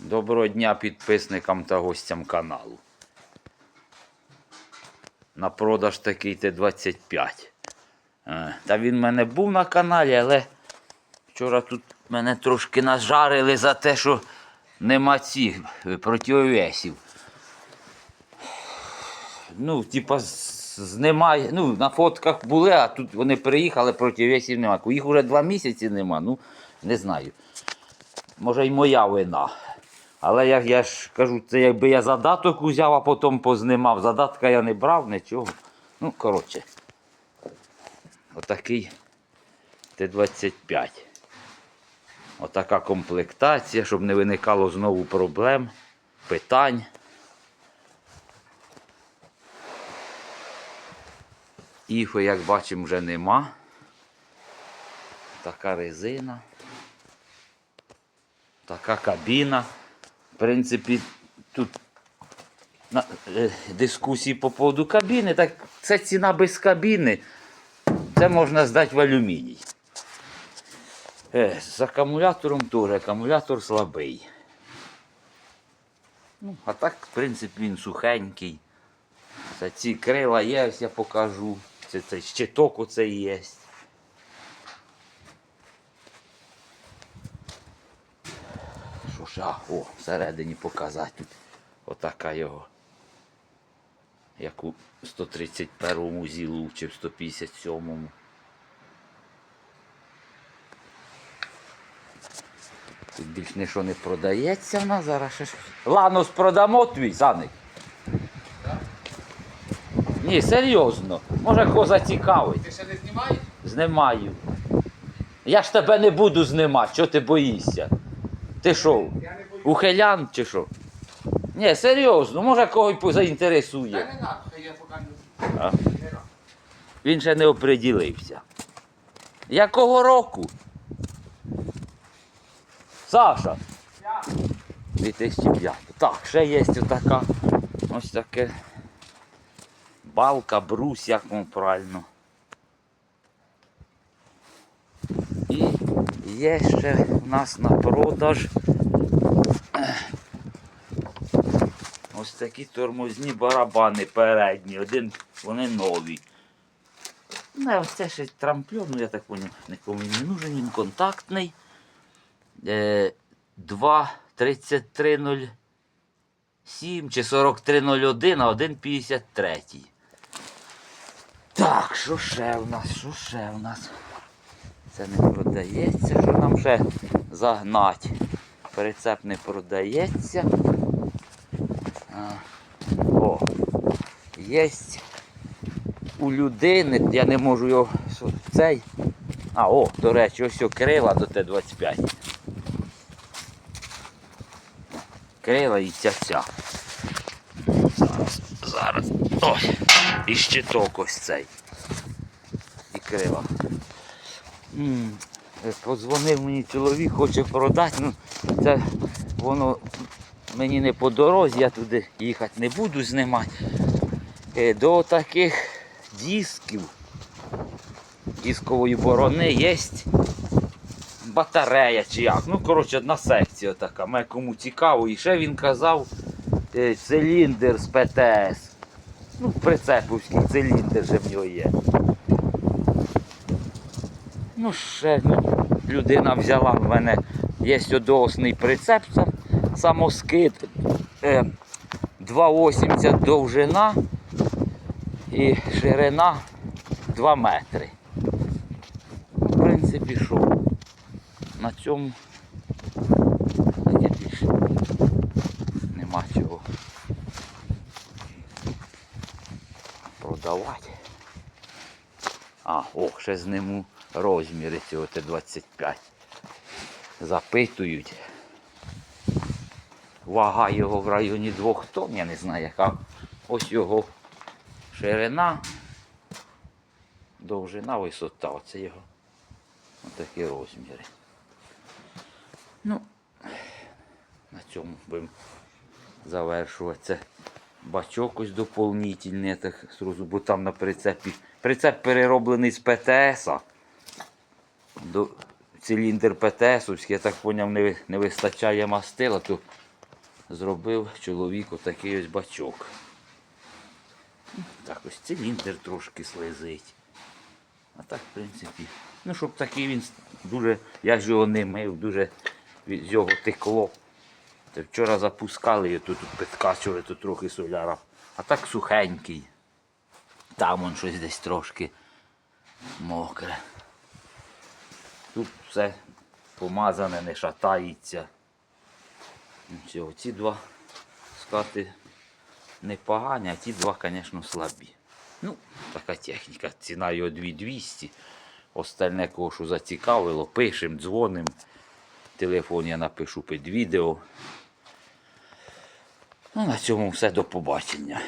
Доброго дня підписникам та гостям каналу. На продаж такий Т-25. Е, Та він в мене був на каналі, але вчора тут мене трошки нажарили за те, що нема цих противовесів. Ну, типа, з- з- немає. Ну, на фотках були, а тут вони приїхали, противовесів немає. Їх вже два місяці нема, ну, не знаю. Може, й моя вина. Але як я ж кажу, це якби я задаток узяв, а потім познімав. Задатка я не брав, нічого. Ну, коротше. Отакий Т-25. Отака комплектація, щоб не виникало знову проблем, питань. Іфи, як бачимо, вже нема. Така резина. Така кабіна. Принципі, тут на, е, дискусії по поводу кабіни, так це ціна без кабіни. Це можна здати в алюміній. Е, з акумулятором теж акумулятор слабий. Ну, а так, в принципі, він сухенький. Це ці крила є, ось я покажу. Це цей щиток оцей є. Що о, всередині показати. Отака його. Як у 131-му зілу чи в 157-му. Тут більш нічого не продається в нас зараз. ще ж. Продамо твій, Саник? Ні, серйозно. Може кого зацікавить. Ти ще не знімаєш? Знімаю. Я ж тебе не буду знімати, чого ти боїшся? Ти що, ухилян чи що? Ні, серйозно, може когось Та заінтересує. не надо, я покажу. А? Він ще не оприділився. Якого року? Саша? 2005. Так, ще є така. Ось таке. Балка, брус, як вам правильно. Є ще у нас на продаж. Ось такі тормозні барабани передні. Один, вони нові. Не, ось це ще трампльон, ну я так поняв, нікому не нужен, він контактний. Е, 2.33.07 чи 43.01, а 1.53. Так, що ще в нас? Що ще в нас? Це не продається, що нам ще загнать. Прицеп не продається. О, єсть у людини, я не можу його цей. А, о, до речі, ось крила до Т-25. Крила і ця ця. Зараз, зараз. Ось. І щиток ось цей. І крила. Е, Подзвонив мені чоловік, хоче продати. Ну, це воно мені не по дорозі, я туди їхати не буду знімати. Е, До таких дисків дискової борони є батарея чи як. Ну, коротше, одна секція така. Мене кому цікаво. І ще він казав е, циліндр з ПТС. Ну, прицеповський циліндр же в нього є. Ну, ще ну, людина взяла в мене є одоосний прицеп, сам- самоскид. Е, 2,80 довжина і ширина 2 метри. Ну, В принципі, що? На цьому більше нема чого продавати. А, о, ще зниму розміри цього Т-25. Запитують. Вага його в районі 2 тонн, я не знаю яка. Ось його ширина, довжина, висота. Оце його отакі розміри. Ну, на цьому будемо завершувати. Бачок ось доповнительний, так бо там на прицепі. Прицеп перероблений з ПТС. До, циліндр ПТСовський, я так зрозумів, не, не вистачає мастила, то зробив чоловік отакий ось бачок. Так ось циліндр трошки слизить. А так, в принципі. Ну, щоб такий він дуже. Я ж його не мив, дуже від його текло. Та вчора запускали його, тут підкачували тут трохи соляра. А так сухенький. Там он щось десь трошки мокре. Все помазане, не шатається. Нічого, ці два скати непогані, а ті два, звісно, слабі. Ну, така техніка. Ціна його 2200. Остальне, кого що зацікавило, пишемо, дзвонимо. Телефон я напишу під відео. Ну, на цьому все до побачення.